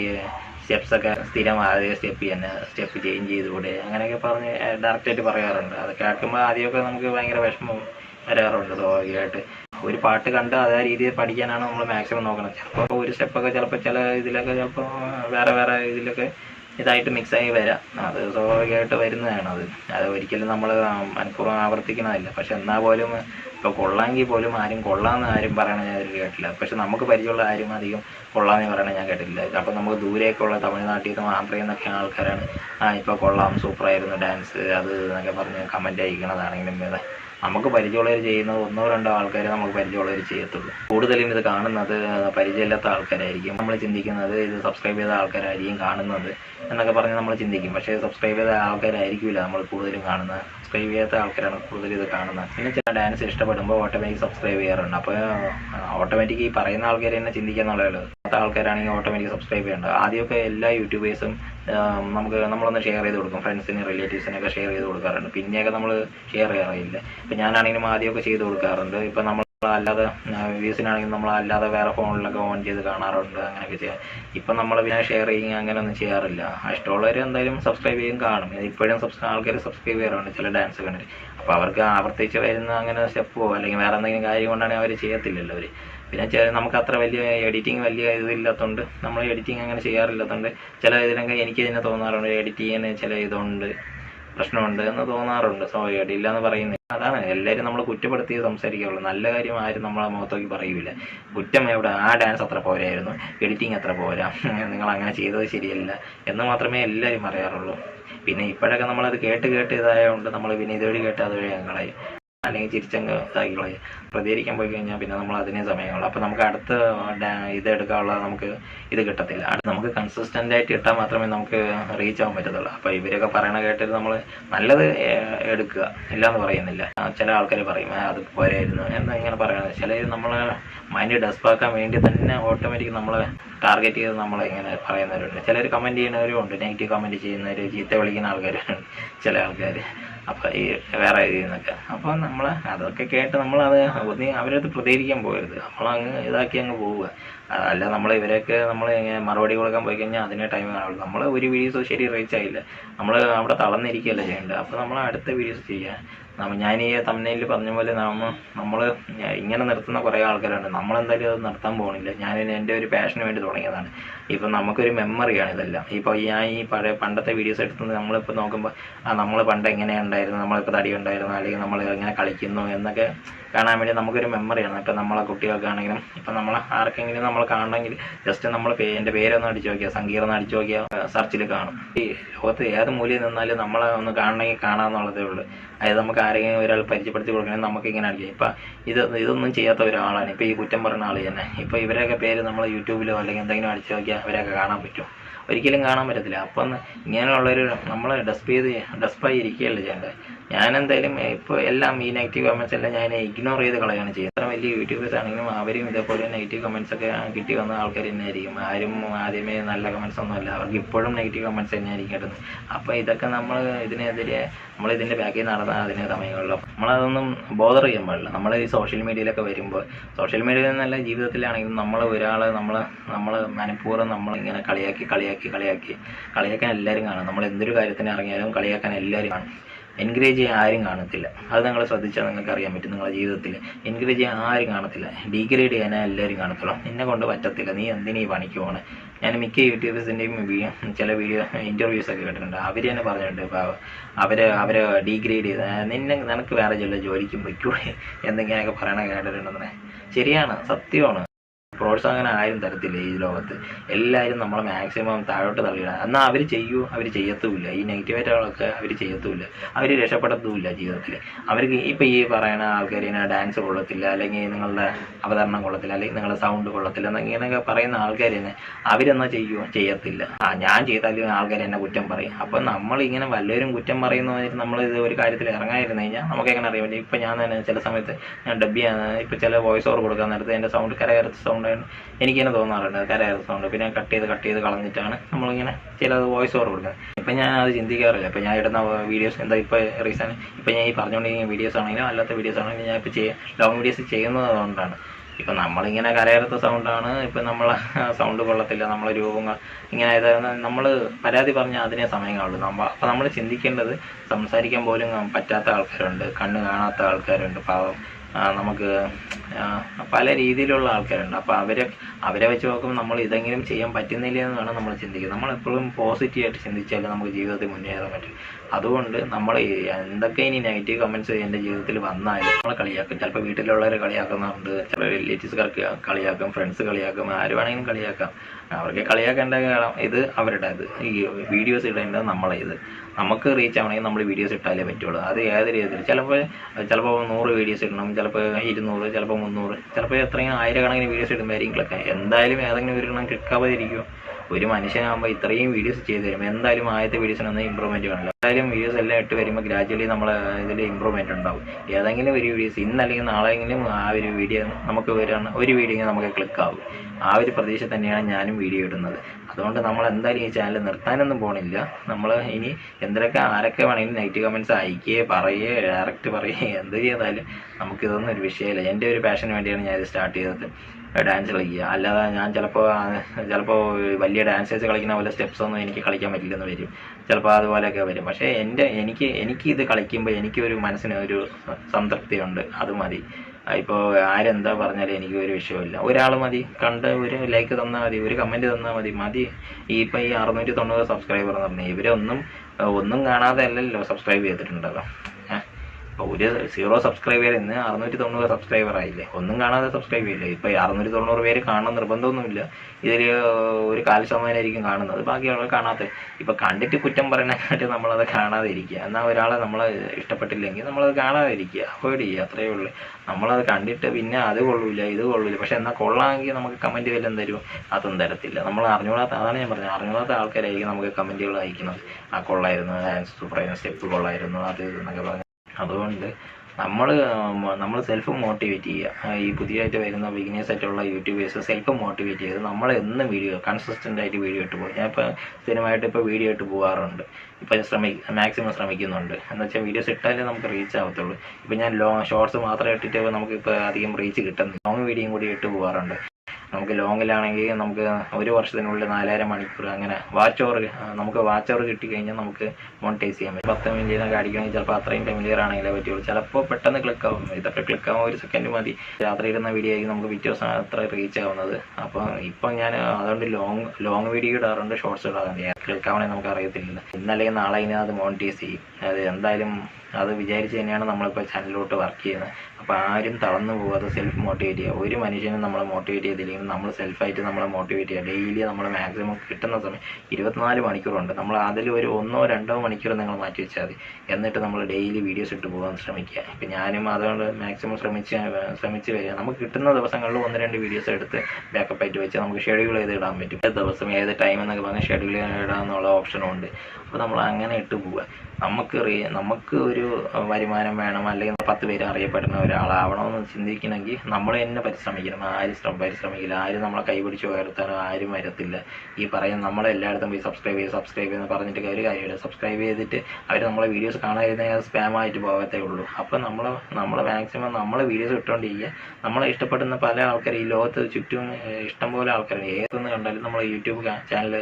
സ്റ്റെപ്സ് ഒക്കെ സ്ഥിരം സ്റ്റെപ്പ് തന്നെ സ്റ്റെപ്പ് ചേഞ്ച് ചെയ്തുകൂടെ? അങ്ങനെയൊക്കെ പറഞ്ഞ് ഡയറക്റ്റായിട്ട് പറയാറുണ്ട്. അത് കേൾക്കുമ്പോൾ ആദ്യമൊക്കെ നമുക്ക് ഭയങ്കര വിഷമം വരാറുണ്ട് സ്വാഭാവികമായിട്ട്. ഒരു പാട്ട് കണ്ട് അതേ രീതിയിൽ പഠിക്കാനാണ് നമ്മൾ മാക്സിമം നോക്കുന്നത് ചിലപ്പോൾ ഒരു സ്റ്റെപ്പൊക്കെ ചിലപ്പോൾ ചില ഇതിലൊക്കെ ചിലപ്പോൾ വേറെ വേറെ ഇതിലൊക്കെ ഇതായിട്ട് മിക്സ് ആയി വരാം. അത് സ്വാഭാവികമായിട്ട് വരുന്നതാണ് അത്. അത് ഒരിക്കലും നമ്മൾ മനഃപൂർവം ആവർത്തിക്കുന്നതല്ല പക്ഷെ എന്നാൽ പോലും ഇപ്പോൾ കൊള്ളാമെങ്കിൽ പോലും ആരും കൊള്ളാമെന്ന് ആരും പറയണ ഞാൻ കേട്ടില്ല. പക്ഷെ നമുക്ക് പരിചയമുള്ള ആരും അധികം കൊള്ളാമെന്ന് പറയണ ഞാൻ കേട്ടിട്ടില്ല. അപ്പോൾ നമുക്ക് ദൂരെയൊക്കെയുള്ള തമിഴ്നാട്ടിൽ നിന്ന് ആന്ധ്രയിൽ നിന്നൊക്കെ ആൾക്കാരാണ് ആ ഇപ്പോൾ കൊള്ളാം സൂപ്പറായിരുന്നു ഡാൻസ് അത് എന്നൊക്കെ പറഞ്ഞ് കമന്റ് അയക്കണതാണെങ്കിലും നമുക്ക് പരിചയമുള്ളവർ ചെയ്യുന്നത് ഒന്നോ രണ്ടോ ആൾക്കാരെ നമുക്ക് പരിചയമുള്ളവർ ചെയ്യത്തുള്ളൂ. കൂടുതലും ഇത് കാണുന്നത് പരിചയമില്ലാത്ത ആൾക്കാരായിരിക്കും. നമ്മൾ ചിന്തിക്കുന്നത് ഇത് സബ്സ്ക്രൈബ് ചെയ്ത ആൾക്കാരായിരിക്കും കാണുന്നത് എന്നൊക്കെ പറഞ്ഞ് നമ്മൾ ചിന്തിക്കും. പക്ഷേ സബ്സ്ക്രൈബ് ചെയ്ത ആൾക്കാരായിരിക്കില്ല നമ്മൾ കൂടുതലും കാണുന്നത് സബ്സ്ക്രൈബ് ചെയ്യാത്ത ആൾക്കാരാണ് കൂടുതൽ ഇത് കാണുന്നത്. പിന്നെ ചില ഡാൻസ് ഇഷ്ടപ്പെടുമ്പോൾ ഓട്ടോമാറ്റിക് സബ്സ്ക്രൈബ് ചെയ്യാറുണ്ട്. അപ്പോൾ ഓട്ടോമാറ്റിക് ഈ പറയുന്ന ആൾക്കാർ തന്നെ ചിന്തിക്കാന്നുള്ളതല്ലോ. അല്ലാത്ത ആൾക്കാരാണെങ്കിൽ ഓട്ടോമാറ്റിക് സബ്സ്ക്രൈബ് ചെയ്യേണ്ടത് ആദ്യമൊക്കെ എല്ലാ യൂട്യൂബേഴ്സും നമുക്ക് നമ്മളൊന്ന് ഷെയർ ചെയ്ത് കൊടുക്കും. ഫ്രണ്ട്സിന് റിലേറ്റീവ്സിനൊക്കെ ഷെയർ ചെയ്ത് കൊടുക്കാറുണ്ട്. പിന്നെയൊക്കെ നമ്മൾ ഷെയർ ചെയ്യാറില്ല. ഇപ്പം ഞാനാണെങ്കിലും ആദ്യമൊക്കെ ചെയ്ത് കൊടുക്കാറുണ്ട്. ഇപ്പം നമ്മൾ അല്ലാതെ വ്യൂസിനാണെങ്കിൽ നമ്മൾ അല്ലാതെ വേറെ ഫോണിലൊക്കെ ഓൺ ചെയ്ത് കാണാറുണ്ട്. അങ്ങനെയൊക്കെ ചെയ്യാം. ഇപ്പം നമ്മൾ പിന്നെ ചെയ്യുക അങ്ങനെയൊന്നും ചെയ്യാറില്ല. ഇഷ്ടമുള്ളവർ എന്തായാലും സബ്സ്ക്രൈബ് ചെയ്യും കാണും. ഇപ്പോഴും സബ്സ്ക്രൈ ആൾക്കാർ സബ്സ്ക്രൈബ് ചെയ്യാറുണ്ട് ചില ഡാൻസ് കണ്ടിട്ട്. അപ്പോൾ അവർക്ക് ആവർത്തിച്ച് വരുന്ന അങ്ങനെ സ്റ്റെപ്പോ അല്ലെങ്കിൽ വേറെ എന്തെങ്കിലും കാര്യം കൊണ്ടാണെങ്കിൽ അവർ ചെയ്യത്തില്ലല്ലോ അവർ പിന്നെ ചില നമുക്ക് അത്ര വലിയ എഡിറ്റിംഗ് വലിയ ഇതില്ലാത്തതുകൊണ്ട് നമ്മൾ എഡിറ്റിംഗ് അങ്ങനെ ചെയ്യാറില്ലാത്തതുകൊണ്ട് ചില ഇതിലൊക്കെ എനിക്ക് തന്നെ തോന്നാറുണ്ട് എഡിറ്റ് ചെയ്യാൻ ചില ഇതുണ്ട് പ്രശ്നമുണ്ട് എന്ന് തോന്നാറുണ്ട് സ്വാഭാവികമായിട്ട്. ഇല്ലയെന്ന് പറയുന്നത് അതാണ് എല്ലാവരും നമ്മൾ കുറ്റപ്പെടുത്തി സംസാരിക്കുകയുള്ളൂ നല്ല കാര്യം ആരും നമ്മളെ മുഖത്തോക്കി പറയൂല. കുറ്റം എവിടെ? ആ ഡാൻസ് അത്ര പോരായിരുന്നു. എഡിറ്റിംഗ് അത്ര പോരാ. നിങ്ങൾ അങ്ങനെ ചെയ്തത് ശരിയല്ല എന്ന് മാത്രമേ എല്ലാവരും പറയാറുള്ളൂ. പിന്നെ ഇപ്പോഴൊക്കെ നമ്മളത് കേട്ട് കേട്ട് ഇതായതുകൊണ്ട് നമ്മൾ പിന്നെ ഇതുവഴി കേട്ട് അതുവഴി അങ്ങ് കളയും അല്ലെങ്കിൽ ചിരിച്ചങ്ങ് ഇതാക്കി പ്രതികരിക്കാൻ പോയി കഴിഞ്ഞാൽ പിന്നെ നമ്മൾ അതിനെ സമയമുള്ളൂ അപ്പോൾ നമുക്ക് അടുത്ത ഡാ- ഇത് എടുക്കാനുള്ള നമുക്ക് ഇത് കിട്ടത്തില്ല. അത് നമുക്ക് കൺസിസ്റ്റന്റ് ആയിട്ട് ഇട്ടാൽ മാത്രമേ നമുക്ക് റീച്ച് ആവാൻ പറ്റത്തുള്ളൂ. അപ്പോൾ ഇവരൊക്കെ പറയണ കേട്ടിട്ട് നമ്മൾ നല്ലത് എടുക്കുക. ഇല്ലയെന്ന് പറയുന്നില്ല. ചില ആൾക്കാർ പറയും "ആ, അത് പോരായിരുന്നു. എന്ന് ഇങ്ങനെ പറയണത് ചില നമ്മൾ മൈൻഡ് ഡെസ്പാക്കാൻ വേണ്ടി തന്നെ ഓട്ടോമാറ്റിക് നമ്മൾ ടാർഗറ്റ് ചെയ്ത് നമ്മൾ ഇങ്ങനെ പറയുന്നവരുണ്ട്. ചിലർ കമന്റ് ചെയ്യുന്നവരും ഉണ്ട്. നെഗറ്റീവ് കമന്റ് ചെയ്യുന്നവർ ചീത്ത വിളിക്കുന്ന ആൾക്കാരുണ്ട്. ചില ആൾക്കാർ അപ്പോൾ ഈ വേറെ ഇതിൽ നിന്നൊക്കെ അപ്പോൾ നമ്മൾ അതൊക്കെ കേട്ട് നമ്മളത് ഒന്നി അവരത് പ്രതികരിക്കാൻ പോകരുത്. നമ്മളങ്ങ് ഇതാക്കി അങ്ങ് പോവുക. അല്ല നമ്മൾ ഇവരെയൊക്കെ നമ്മൾ ഇങ്ങനെ മറുപടി കൊടുക്കാൻ പോയി കഴിഞ്ഞാൽ അതിനെ ടൈം കാണുള്ളൂ. നമ്മൾ ഒരു വീഡിയോസ് ശരി റീച്ച് ആയില്ല. നമ്മൾ അവിടെ തളർന്നിരിക്കുകയല്ല ചെയ്യേണ്ടത്? അപ്പോൾ നമ്മൾ അടുത്ത വീഡിയോസ് ചെയ്യുക ഞാൻ ഈ തമിഴ്നയിൽ പറഞ്ഞ പോലെ നമ്മൾ നമ്മൾ ഇങ്ങനെ നിർത്തുന്ന കുറേ ആൾക്കാരുണ്ട്. നമ്മളെന്തായാലും അത് നിർത്താൻ പോകണില്ല ഞാൻ എന്റെ ഒരു പാഷന് വേണ്ടി തുടങ്ങിയതാണ്. ഇപ്പം നമുക്കൊരു മെമ്മറിയാണ് ഇതെല്ലാം. ഇപ്പോൾ ഞാൻ ഈ പഴയ പണ്ടത്തെ വീഡിയോസ് എടുത്തുനിന്ന് നമ്മളിപ്പോൾ നോക്കുമ്പോൾ ആ നമ്മൾ പണ്ട് എങ്ങനെയുണ്ടായിരുന്നു നമ്മളിപ്പോൾ തടി ഉണ്ടായിരുന്നു? അല്ലെങ്കിൽ നമ്മൾ എങ്ങനെ കളിക്കുന്നു? എന്നൊക്കെ കാണാൻ വേണ്ടി നമുക്കൊരു മെമ്മറിയാണ് ഇപ്പം നമ്മളെ കുട്ടികൾക്കാണെങ്കിലും ഇപ്പം നമ്മൾ ആർക്കെങ്കിലും നമ്മൾ കാണണമെങ്കിൽ ജസ്റ്റ് നമ്മൾ പേ എന്റെ പേരൊന്ന് അടിച്ചു നോക്കിയാൽ സങ്കീർണം അടിച്ചു നോക്കിയാൽ സെർച്ചിൽ കാണും. ഈ ലോകത്ത് ഏത് മൂല്യം നിന്നാലും നമ്മളെ ഒന്ന് കാണണമെങ്കിൽ കാണാമെന്നുള്ളതേ ഉള്ളൂ. അതായത് നമുക്ക് ആരെങ്കിലും ഒരാൾ പരിചയപ്പെടുത്തി കൊടുക്കണമെങ്കിൽ നമുക്ക് ഇങ്ങനെ അടിക്കാം. ഇപ്പം ഇത് ഇതൊന്നും ചെയ്യാത്ത ഒരാളാണ്. ഇപ്പോൾ ഈ കുറ്റം പറഞ്ഞ ആൾ തന്നെ. ഇപ്പോൾ ഇവരൊക്കെ പേര് നമ്മൾ യൂട്യൂബിലോ അല്ലെങ്കിൽ എന്തെങ്കിലും അടിച്ചു നോക്കിയാൽ അവരൊക്കെ കാണാൻ പറ്റും. ഒരിക്കലും കാണാൻ പറ്റത്തില്ല. അപ്പം ഇങ്ങനെയുള്ളൊരു നമ്മൾ ഡെസ്പ് ചെയ്ത് ഡെസ്പായി ഇരിക്കുകയല്ല ചെയ്യേണ്ടത്? ഞാൻ എന്തായാലും ഇപ്പോൾ എല്ലാം ഈ നെഗറ്റീവ് കമന്റ്സ് എല്ലാം ഞാൻ ഇഗ്നോർ ചെയ്ത് കളയാണ് ചെയ്യുന്നത്. അത്ര വലിയ യൂട്യൂബേഴ്സ് ആണെങ്കിലും അവരും ഇതേപോലെ നെഗറ്റീവ് കമന്റ്സ് ഒക്കെ കിട്ടി വന്ന ആൾക്കാർ തന്നെ ആയിരിക്കും ആരും ആദ്യമേ നല്ല കമന്റ്സ് ഒന്നും അല്ല. അവർക്ക് ഇപ്പോഴും നെഗറ്റീവ് കമന്റ്സ് തന്നെയായിരിക്കും കിട്ടുന്നത്. അപ്പോൾ ഇതൊക്കെ നമ്മൾ ഇതിനെതിരെ നമ്മൾ ഇതിന്റെ ബാക്കിൽ നടന്ന അതിന് സമയങ്ങളിലോ നമ്മളതൊന്നും ബോധർ ചെയ്യാൻ പാടില്ല. നമ്മൾ ഈ സോഷ്യൽ മീഡിയയിലൊക്കെ വരുമ്പോൾ സോഷ്യൽ മീഡിയയിൽ നല്ല ജീവിതത്തിലാണെങ്കിലും നമ്മൾ ഒരാൾ നമ്മൾ നമ്മൾ മനഃപൂർവം നമ്മളിങ്ങനെ കളിയാക്കി കളിയാക്കി കളിയാക്കി കളിയാക്കാൻ എല്ലാവരും കാണും. നമ്മൾ എന്തൊരു കാര്യത്തിന് ഇറങ്ങിയാലും കളിയാക്കാൻ എല്ലാവരും കാണും. എൻകറേജ് ചെയ്യാൻ ആരും കാണത്തില്ല. അത് നിങ്ങൾ ശ്രദ്ധിച്ചാൽ നിങ്ങൾക്ക് അറിയാൻ പറ്റും. നിങ്ങളുടെ ജീവിതത്തിൽ എൻകറേജ് ചെയ്യാൻ ആരും കാണത്തില്ല. ഡീഗ്രേഡ് ചെയ്യാനാ എല്ലാവരും കാണത്തുള്ളൂ. നിന്നെ കൊണ്ട് പറ്റത്തില്ല. നീ എന്തിനീ പണിക്ക് പോകണേ ഞാൻ മിക്ക യൂട്യൂബേഴ്സിന്റെയും ചില വീഡിയോ ഇന്റർവ്യൂസ് ഒക്കെ കേട്ടിട്ടുണ്ട്. അവർ തന്നെ പറഞ്ഞിട്ടുണ്ട് ഇപ്പോൾ അവരെ അവരെ ഡീഗ്രേഡ് ചെയ്ത് "ആ, നിന്നെ നിനക്ക് വേറെ ചില ജോലിക്കും വയ്ക്കൂടെ എന്തെങ്കിലുമൊക്കെ പറയണ കേട്ടിട്ടുണ്ടെന്നേ. ശരിയാണ്. സത്യമാണ്. പ്രോത്സാഹനം ആരും തരത്തില്ല ഈ ലോകത്ത്. എല്ലാവരും നമ്മളെ മാക്സിമം താഴോട്ട് തള്ളിയിടാൻ എന്നാൽ അവർ ചെയ്യൂ അവർ ചെയ്യത്തുമില്ല. ഈ നെഗറ്റീവായിട്ടുള്ളതൊക്കെ അവർ ചെയ്യത്തുമില്ല. അവർ രക്ഷപ്പെടത്തുമില്ല ജീവിതത്തിൽ അവർക്ക് ഇപ്പം ഈ പറയുന്ന ആൾക്കാർ ഇങ്ങനെ ഡാൻസ് കൊള്ളത്തില്ല അല്ലെങ്കിൽ നിങ്ങളുടെ അവതരണം കൊള്ളത്തില്ല അല്ലെങ്കിൽ നിങ്ങളുടെ സൗണ്ട് കൊള്ളത്തില്ല എന്നൊക്കെ ഇങ്ങനെയൊക്കെ പറയുന്ന ആൾക്കാർ തന്നെ അവരെന്നാ ചെയ്യുമോ ചെയ്യത്തില്ല. ആ ഞാൻ ചെയ്താലും ആൾക്കാർ എന്നെ കുറ്റം പറയും. അപ്പം നമ്മളിങ്ങനെ വല്ലവരും കുറ്റം പറയുന്ന പറഞ്ഞിട്ട് നമ്മൾ ഇത് ഒരു കാര്യത്തിൽ ഇറങ്ങാതിരുന്നു കഴിഞ്ഞാൽ നമുക്ക് എങ്ങനെ അറിയാൻ പറ്റും? ഞാൻ തന്നെ ചില സമയത്ത് ഞാൻ ഡബ് ചെയ്യാൻ ഇപ്പം ചില വോയിസ് ഓവർ കൊടുക്കാൻ നേരത്ത് എന്റെ സൗണ്ട് കരകരത്ത് സൗണ്ട് എനിക്ക് എനിക്കിങ്ങനെ തോന്നാറുണ്ട്. കരകയറത്ത സൗണ്ട് പിന്നെ കട്ട് ചെയ്ത് കട്ട് ചെയ്ത് കളഞ്ഞിട്ടാണ് നമ്മളിങ്ങനെ ചില വോയിസ് ഓവർ കൊടുക്കുന്നത്. ഇപ്പം ഞാൻ അത് ചിന്തിക്കാറില്ല. ഇപ്പം ഞാൻ ഇടുന്ന വീഡിയോസ് എന്താ ഇപ്പോൾ റീസൺ ഇപ്പം ഞാൻ ഈ പറഞ്ഞുകൊണ്ടിരിക്കുന്ന വീഡിയോസ് ആണെങ്കിലും അല്ലാത്ത വീഡിയോസ് ആണെങ്കിലും ഞാൻ ഇപ്പോൾ ചെയ്യാം ലോങ് വീഡിയോസ് ചെയ്യുന്നത് കൊണ്ടാണ്. ഇപ്പം നമ്മളിങ്ങനെ കരയറുത്ത സൗണ്ടാണ് ഇപ്പം നമ്മൾ സൗണ്ട് കൊള്ളത്തില്ല. നമ്മളെ രൂപങ്ങൾ ഇങ്ങനെ നമ്മൾ പരാതി പറഞ്ഞാൽ അതിനെ സമയം കാണുള്ളൂ. നമ്മൾ അപ്പം നമ്മൾ ചിന്തിക്കേണ്ടത് സംസാരിക്കാൻ പോലും പറ്റാത്ത ആൾക്കാരുണ്ട്. കണ്ണ് കാണാത്ത ആൾക്കാരുണ്ട്. പാവം. നമുക്ക് പല രീതിയിലുള്ള ആൾക്കാരുണ്ട്. അപ്പോൾ അവരെ അവരെ വെച്ച് നോക്കുമ്പോൾ നമ്മൾ ഇതെങ്കിലും ചെയ്യാൻ പറ്റുന്നില്ല വേണം നമ്മൾ ചിന്തിക്കുക. നമ്മൾ എപ്പോഴും പോസിറ്റീവായിട്ട് ചിന്തിച്ചാലേ നമുക്ക് ജീവിതത്തിൽ മുന്നേറാൻ പറ്റും. അതുകൊണ്ട് നമ്മൾ എന്തൊക്കെ ഇനി നെഗറ്റീവ് കമന്റ്സ് എന്റെ ജീവിതത്തിൽ വന്നാലും നമ്മളെ കളിയാക്കും. ചിലപ്പോൾ വീട്ടിലുള്ളവരെ കളിയാക്കുന്നുണ്ട് ചില റിലേറ്റീവ്സ് കളിയാക്കും ഫ്രണ്ട്സ് കളിയാക്കും ആര് വേണമെങ്കിലും കളിയാക്കാം. അവർക്ക് കളിയാക്കേണ്ട കാലം ഇത് അവരുടെ ഇത് ഈ വീഡിയോസ് ഇടേണ്ടത് നമ്മളെ ഇത് നമുക്ക് റീച്ച് ആവണമെങ്കിൽ നമ്മൾ വീഡിയോസ് ഇട്ടാലേ പറ്റുള്ളൂ. അത് ഏത് രീതിയിൽ ചിലപ്പോൾ ചിലപ്പോൾ നൂറ് വീഡിയോസ് ഇടണം ചിലപ്പോൾ ഇരുന്നൂറ് ചിലപ്പോൾ മുന്നൂറ് ചിലപ്പോൾ എത്രയും ആയിരക്കണക്കിന് വീഡിയോസ് ഇടുമ്പോഴായിരിക്കും എന്തായാലും ഏതെങ്കിലും ഒരു ക്ലിക്കാവാതിരിക്കുമോ ഒരു മനുഷ്യനാകുമ്പോൾ ഇത്രയും വീഡിയോസ് ചെയ്തു തരും എന്തായാലും ആദ്യത്തെ വീഡിയോസിനൊന്നും ഇമ്പ്രൂവ്മെന്റ് വേണമല്ലോ എന്തായാലും വീഡിയോസ് എല്ലാം ഇട്ട് വരുമ്പോൾ ഗ്രാജുവലി നമ്മളെ ഇതിൽ ഇമ്പ്രൂവ്മെന്റ് ഉണ്ടാവും. ഏതെങ്കിലും ഒരു വീഡിയോസ് ഇന്നല്ലെങ്കിൽ നാളെയെങ്കിലും ആ ഒരു വീഡിയോ നമുക്ക് വരാണ് ഒരു വീഡിയോ നമുക്ക് ക്ലിക്ക് ആവും. ആ ഒരു പ്രതീക്ഷ തന്നെയാണ് ഞാനും വീഡിയോ ഇടുന്നത്. അതുകൊണ്ട് നമ്മൾ എന്തായാലും ഈ ചാനൽ നിർത്താനൊന്നും പോണില്ല. നമ്മൾ ഇനി എന്തൊക്കെ ആരൊക്കെ വേണമെങ്കിലും നെഗറ്റീവ് കമന്റ്സ് അയക്കുകയോ പറയുകയോ ഡയറക്റ്റ് പറയുകയോ എന്ത് ചെയ്താലും നമുക്കിതൊന്നും ഒരു വിഷയമില്ല. എന്റെ ഒരു പാഷന് വേണ്ടിയാണ് ഞാൻ ഇത് സ്റ്റാർട്ട് ചെയ്തത്. ഡാൻസ് കളിക്കുക. അല്ലാതെ ഞാൻ ചിലപ്പോൾ ചിലപ്പോൾ വലിയ ഡാൻസേഴ്സ് കളിക്കുന്ന പോലെ സ്റ്റെപ്സ് ഒന്നും എനിക്ക് കളിക്കാൻ പറ്റില്ലെന്ന് വരും. ചിലപ്പോൾ അതുപോലെയൊക്കെ വരും. പക്ഷേ എന്റെ എനിക്ക് എനിക്ക് ഇത് കളിക്കുമ്പോൾ എനിക്കൊരു മനസ്സിന് ഒരു സംതൃപ്തിയുണ്ട്. അത് മതി. ഇപ്പോൾ ആരെന്താ പറഞ്ഞാലും എനിക്ക് ഒരു വിഷയമില്ല ഒരാൾ മതി. കണ്ട് ഒരു ലൈക്ക് തന്നാൽ മതി. ഒരു കമന്റ് തന്നാൽ മതി. മതി. ഈ ഇപ്പം ഈ അറുന്നൂറ്റി തൊണ്ണൂറ് സബ്സ്ക്രൈബർ എന്ന് പറഞ്ഞാൽ ഇവരൊന്നും ഒന്നും കാണാതെ അല്ലല്ലോ സബ്സ്ക്രൈബ് ഇപ്പോൾ ഒരു സീറോ സബ്സ്ക്രൈബർ ഇന്ന് അറുന്നൂറ്റി തൊണ്ണൂറ് സബ്സ്ക്രൈബർ ആയില്ലേ ഒന്നും കാണാതെ സബ്സ്ക്രൈബ് ചെയ്യില്ലേ? ഇപ്പൊ അറുന്നൂറ്റി തൊണ്ണൂറ് പേര് കാണണം നിർബന്ധമൊന്നുമില്ല. ഇതിൽ ഒരു കാൽ ശതമാനമായിരിക്കും കാണുന്നത്. ബാക്കിയുള്ളവർ കാണാത്ത ഇപ്പൊ കണ്ടിട്ട് കുറ്റം പറയുന്നതിനായിട്ട് നമ്മളത് കാണാതെ ഇരിക്കുക എന്നാൽ ഒരാളെ നമ്മൾ ഇഷ്ടപ്പെട്ടില്ലെങ്കിൽ നമ്മളത് കാണാതെ ഇരിക്കുക അവോയ്ഡ് ചെയ്യുക. അത്രയേ ഉള്ളൂ. നമ്മളത് കണ്ടിട്ട് പിന്നെ അത് കൊള്ളൂല ഇത് കൊള്ളൂല. പക്ഷെ എന്നാൽ കൊള്ളാമെങ്കിൽ നമുക്ക് കമന്റ് വല്ലതും തരും? അതും തരത്തില്ല. നമ്മൾ അറിഞ്ഞുകൂടാത്ത അതാണ് ഞാൻ പറഞ്ഞത്. അറിഞ്ഞുകൂടാത്ത ആൾക്കാരായിരിക്കും നമുക്ക് കമന്റുകൾ അയക്കുന്നത്. ആ കൊള്ളായിരുന്നു. ഡാൻസ് സൂപ്പറായിരുന്നു സ്റ്റെപ്പ് കൊള്ളായിരുന്നു. അത് എന്നൊക്കെ പറഞ്ഞ് അതുകൊണ്ട് നമ്മൾ നമ്മൾ സെൽഫ് മോട്ടിവേറ്റ് ചെയ്യുക. ഈ പുതിയതായിട്ട് വരുന്ന ബിഗിനേഴ്സ് ആയിട്ടുള്ള യൂട്യൂബേഴ്സ് സെൽഫ് മോട്ടിവേറ്റ് ചെയ്ത് നമ്മൾ എന്നും വീഡിയോ കൺസിസ്റ്റന്റ് ആയിട്ട് വീഡിയോ ഇട്ട് പോകും. ഞാനിപ്പോൾ സ്ഥിരമായിട്ട് ഇപ്പോൾ വീഡിയോ ഇട്ട് പോകാറുണ്ട്. ഇപ്പോൾ ശ്രമി മാക്സിമം ശ്രമിക്കുന്നുണ്ട്. എന്ന് വെച്ചാൽ വീഡിയോസ് ഇട്ടാലേ നമുക്ക് റീച്ച് ആവത്തുള്ളൂ. ഇപ്പോൾ ഞാൻ ലോങ് ഷോർട്സ് മാത്രം ഇട്ടിട്ട് നമുക്കിപ്പോൾ അധികം റീച്ച് കിട്ടുന്നില്ല. ലോങ് വീഡിയോയും കൂടി ഇട്ട് പോകാറുണ്ട്. നമുക്ക് ലോങ്ങിലാണെങ്കിൽ നമുക്ക് ഒരു വർഷത്തിനുള്ളിൽ നാലായിരം മണിക്കൂർ അങ്ങനെ വാച്ച് ഓവർ നമുക്ക് വാച്ച് ഓവർ കിട്ടിക്കഴിഞ്ഞാൽ നമുക്ക് മോണിറ്റൈസ് ചെയ്യാൻ പറ്റും. പത്ത് മില്യനൊക്കെ അടിക്കണമെങ്കിൽ ചിലപ്പോൾ അത്രയും ഫെമിലിയർ ആണെങ്കിലേ പറ്റുള്ളൂ. ചിലപ്പോൾ പെട്ടെന്ന് ക്ലിക്ക് ആവും. ഇതൊക്കെ ക്ലിക്ക് ആവും ഒരു സെക്കൻഡ് മതി. രാത്രി ഇടുന്ന വീഡിയോ ആയിരിക്കും നമുക്ക് പിറ്റേ അത്ര റീച്ച് ആവുന്നത്. അപ്പോൾ ഇപ്പം ഞാൻ അതുകൊണ്ട് ലോങ് ലോങ് വീഡിയോ ഇടാറുണ്ട് ഷോർട്സ് ഇടാറുണ്ട്. ക്ലിക്ക് ആവണേ നമുക്ക് അറിയത്തില്ല ഇന്നല്ലെങ്കിൽ നാളെ ഇനി അത് മോണിറ്റൈസ് ചെയ്യും. അത് എന്തായാലും അത് വിചാരിച്ച് തന്നെയാണ് നമ്മളിപ്പോൾ ചാനലിലോട്ട് വർക്ക് ചെയ്യുന്നത്. അപ്പോൾ ആരും തളർന്നു പോകാതെ സെൽഫ് മോട്ടിവേറ്റ് ചെയ്യുക. ഒരു മനുഷ്യനും നമ്മളെ മോട്ടിവേറ്റ് ചെയ്തില്ലെങ്കിൽ നമ്മൾ സെൽഫായിട്ട് നമ്മളെ മോട്ടിവേറ്റ് ചെയ്യുക. ഡെയിലി നമ്മൾ മാക്സിമം കിട്ടുന്ന സമയം ഇരുപത്തിനാല് മണിക്കൂറുണ്ട്. നമ്മൾ അതിൽ ഒരു ഒന്നോ രണ്ടോ മണിക്കൂർ നിങ്ങൾ മാറ്റി വെച്ചാൽ മതി. എന്നിട്ട് നമ്മൾ ഡെയിലി വീഡിയോസ് ഇട്ട് പോകാൻ ശ്രമിക്കുക. ഇപ്പം ഞാനും അതുകൊണ്ട് മാക്സിമം ശ്രമിച്ച് ശ്രമിച്ച് വരിക. നമുക്ക് കിട്ടുന്ന ദിവസങ്ങളിൽ ഒന്ന് രണ്ട് വീഡിയോസ് എടുത്ത് ബാക്കപ്പ് ആയിട്ട് വെച്ച് നമുക്ക് ഷെഡ്യൂൾ ചെയ്ത് ഇടാൻ പറ്റും. ഏത് ദിവസം ഏത് ടൈം എന്നൊക്കെ പറഞ്ഞ് ഷെഡ്യൂൾ ഇടാമെന്നുള്ള ഓപ്ഷനും ഉണ്ട്. അപ്പോൾ നമ്മൾ അങ്ങനെ ഇട്ട് പോവുക. നമുക്ക് നമുക്ക് ഒരു വരുമാനം വേണം അല്ലെങ്കിൽ പത്ത് പേര് അറിയപ്പെടുന്ന ഒരാളാവണമെന്ന് ചിന്തിക്കണമെങ്കിൽ നമ്മൾ തന്നെ പരിശ്രമിക്കണം. ആരും ശ്രമ പരിശ്രമിക്കില്ല. ആരും നമ്മളെ കൈപിടിച്ച് ഉയർത്താനോ ആരും വരത്തില്ല. ഈ പറയുന്ന നമ്മളെല്ലായിടത്തും പോയി സബ്സ്ക്രൈബ് ചെയ്ത് സബ്സ്ക്രൈബ് ചെയ്യുന്ന പറഞ്ഞിട്ട് ഒരു കാര്യമില്ല. സബ്സ്ക്രൈബ് ചെയ്തിട്ട് അവർ നമ്മളെ വീഡിയോസ് കാണാതിരുന്നെങ്കിൽ സ്പാം ആയിട്ട് പോകത്തേ ഉള്ളൂ. അപ്പോൾ നമ്മൾ നമ്മൾ മാക്സിമം നമ്മളെ വീഡിയോസ് ഇട്ടുകൊണ്ടിരിക്കുക നമ്മളെ ഇഷ്ടപ്പെടുന്ന പല ആൾക്കാർ ഈ ലോകത്ത് ചുറ്റും ഇഷ്ടം ഇഷ്ടംപോലെ ആൾക്കാരുണ്ട്. ഏതൊന്ന് കണ്ടാലും നമ്മളെ യൂട്യൂബ് ചാനൽ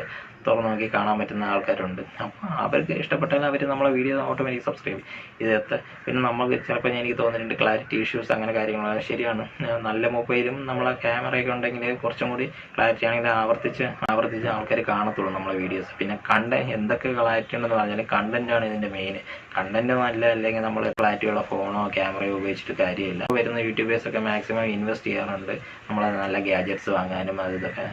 തുറന്ന് നോക്കി കാണാൻ പറ്റുന്ന ആൾക്കാരുണ്ട്. അപ്പോൾ അവർക്ക് ഇഷ്ടപ്പെട്ടാൽ അവർ നമ്മളെ വീഡിയോ ഓട്ടോമാറ്റിക് സബ്സ്ക്രൈബ് ചെയ്തെത്ത. പിന്നെ നമുക്ക് ചിലപ്പോൾ എനിക്ക് തോന്നിയിട്ടുണ്ട് ക്ലാരിറ്റി ഇഷ്യൂസ് അങ്ങനെ കാര്യങ്ങൾ ശരിയാണ്. നല്ല മൊബൈലും നമ്മളെ ക്യാമറയൊക്കെ ഉണ്ടെങ്കിൽ കുറച്ചും കൂടി ക്ലാരിറ്റി ആണെങ്കിൽ ആവർത്തിച്ച് ആവർത്തിച്ച് ആൾക്കാർ കാണത്തുള്ളൂ നമ്മളെ വീഡിയോസ് പിന്നെ കണ്ട എന്തൊക്കെ ക്ലാരിറ്റി ഉണ്ടെന്ന് പറഞ്ഞാൽ കണ്ടന്റ് ആണ് ഇതിന്റെ മെയിൻ കണ്ടന്റ് നല്ല അല്ലെങ്കിൽ നമ്മൾ ക്ലാരിറ്റിയുള്ള ഫോണോ ക്യാമറയോ ഉപയോഗിച്ചിട്ട് കാര്യമില്ല. വരുന്ന യൂട്യൂബേഴ്സ് ഒക്കെ മാക്സിമം ഇൻവെസ്റ്റ് ചെയ്യാറുണ്ട്. നമ്മൾ നല്ല ഗ്യാജറ്റ്സ് വാങ്ങാനും അത് ഇതൊക്കെ.